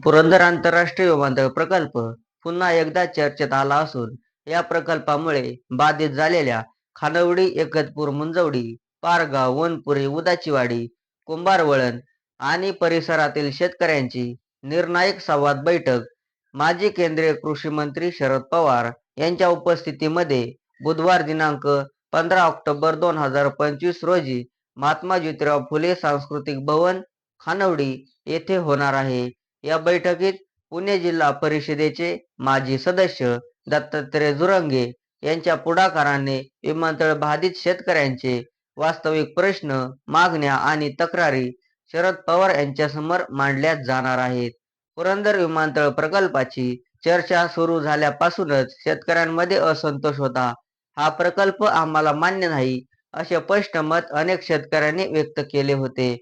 पुरंदर आंतरराष्ट्रीय विमानतळ प्रकल्प पुन्हा एकदा चर्चेत आला असून या प्रकल्पामुळे बाधित झालेल्या खानवडी एकतपूर मुंजवडी पारगाव वनपुरी उदाचीवाडी कुंभारवळण आणि परिसरातील शेतकऱ्यांची निर्णायक संवाद बैठक माजी केंद्रीय कृषी मंत्री शरद पवार यांच्या उपस्थितीमध्ये बुधवार दिनांक पंधरा ऑक्टोबर दोन हजार पंचवीस रोजी महात्मा ज्योतिराव फुले सांस्कृतिक भवन खानवडी येथे होणार आहे. या बैठकीत पुणे जिल्हा परिषदेचे माजी सदस्य दत्तात्रय जुरंगे यांच्या पुढाकाराने विमानतळ बाधित शेतकऱ्यांचे वास्तविक प्रश्न मागण्या आणि तक्रारी शरद पवार यांच्यासमोर मांडल्या जाणार आहेत. पुरंदर विमानतळ प्रकल्पाची चर्चा सुरू झाल्यापासूनच शेतकऱ्यांमध्ये असंतोष होता. हा प्रकल्प आम्हाला मान्य नाही असे स्पष्ट मत अनेक शेतकऱ्यांनी व्यक्त केले होते.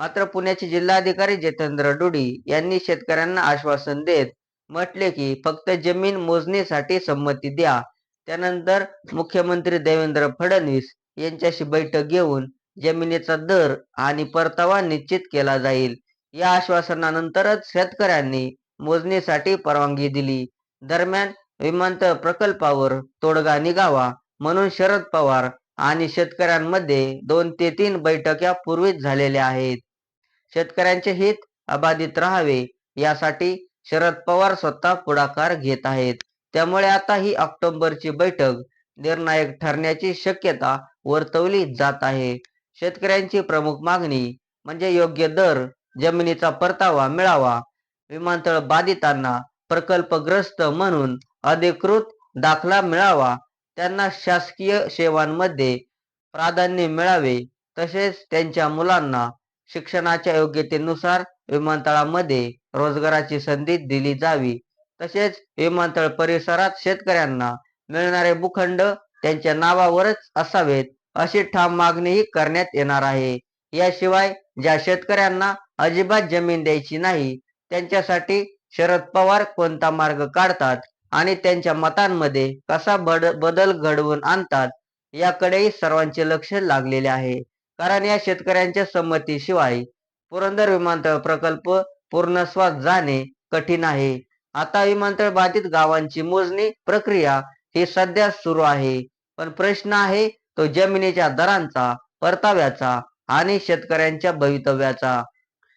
मात्र पुण्याचे जिल्हाधिकारी जितेंद्र डुडी यांनी शेतकऱ्यांना आश्वासन देत म्हटले की फक्त जमीन मोजणीसाठी संमती द्या. त्यानंतर मुख्यमंत्री देवेंद्र फडणवीस यांच्याशी बैठक घेऊन जमिनीचा दर आणि परतावा निश्चित केला जाईल. या आश्वासनानंतरच शेतकऱ्यांनी मोजणीसाठी परवानगी दिली. दरम्यान विमानतळ प्रकल्पावर तोडगा निघावा म्हणून शरद पवार आणि शेतकऱ्यांमध्ये दोन ते तीन बैठका पूर्वीच झालेल्या आहेत. शेतकऱ्यांचे हित अबाधित राहावे यासाठी शरद पवार स्वतः पुढाकार घेत आहेत. त्यामुळे आता ही ऑक्टोबरची बैठक निर्णायक ठरण्याची शक्यता वर्तवली जात आहे. शेतकऱ्यांची प्रमुख मागणी म्हणजे योग्य दर जमिनीचा परतावा मिळावा विमानतळ बाधितांना प्रकल्पग्रस्त म्हणून अधिकृत दाखला मिळावा त्यांना शासकीय सेवांमध्ये प्राधान्य मिळावे तसेच त्यांच्या मुलांना शिक्षणाच्या योग्यतेनुसार विमानतळामध्ये रोजगाराची संधी दिली जावी. तसेच विमानतळ परिसरात शेतकऱ्यांना मिळणारे भूखंड त्यांच्या नावावरच असावेत अशी ठाम मागणीही करण्यात येणार आहे. याशिवाय ज्या शेतकऱ्यांना अजिबात जमीन द्यायची नाही त्यांच्यासाठी शरद पवार कोणता मार्ग काढतात आणि त्यांच्या मतांमध्ये कसा बदल घडवून आणतात याकडेही सर्वांचे लक्ष लागलेले आहे. कारण या शेतकऱ्यांच्या संमतीशिवाय पुरंदर विमानतळ प्रकल्प पूर्णस्वास जाणे कठीण आहे. आता विमानतळ बाधित गावांची मोजणी प्रक्रिया ही सध्या सुरू आहे. पण प्रश्न आहे तो जमिनीच्या दरांचा परताव्याचा आणि शेतकऱ्यांच्या भवितव्याचा.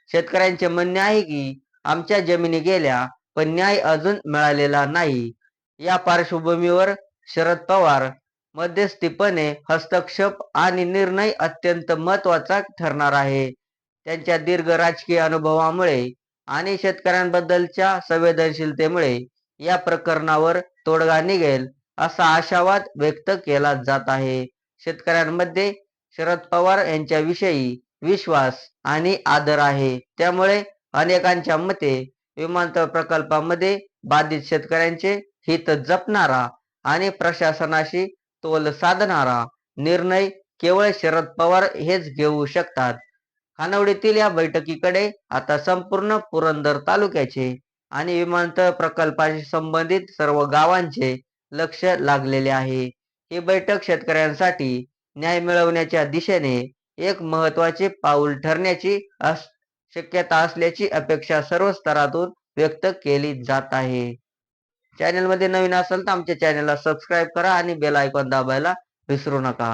शेतकऱ्यांचे म्हणणे आहे की आमच्या जमिनी गेल्या पण न्याय अजून मिळालेला नाही. या पार्श्वभूमीवर शरद पवार मध्यस्थीपणे हस्तक्षेप आणि निर्णय अत्यंत महत्त्वाचा ठरणार आहे. त्यांच्या दीर्घ राजकीय अनुभवामुळे आणि शेतकऱ्यांबद्दलच्या संवेदनशीलतेमुळे या प्रकरणावर तोडगा निघेल असा आशावाद व्यक्त केला जात आहे. शेतकऱ्यांमध्ये शरद पवार यांच्याविषयी विश्वास आणि आदर आहे. त्यामुळे अनेकांच्या मते विमानतळ प्रकल्पामध्ये बाधित शेतकऱ्यांचे हित जपणारा आणि प्रशासनाशी तोल साधणारा निर्णय केवळ शरद पवार हेच घेऊ शकतात. खानवडीतील या बैठकीकडे आता संपूर्ण पुरंदर तालुक्याचे आणि विमानतळ प्रकल्पाशी संबंधित सर्व गावांचे लक्ष लागलेले आहे. ही बैठक शेतकऱ्यांसाठी न्याय मिळवण्याच्या दिशेने एक महत्त्वाचे पाऊल ठरण्याची शक्यता असल्याची अपेक्षा सर्व स्तरातून व्यक्त केली जात आहे. चॅनलमध्ये नवीन असेल तर आमच्या चॅनलला सबस्क्राईब करा आणि बेल आयकॉन दाबायला विसरू नका.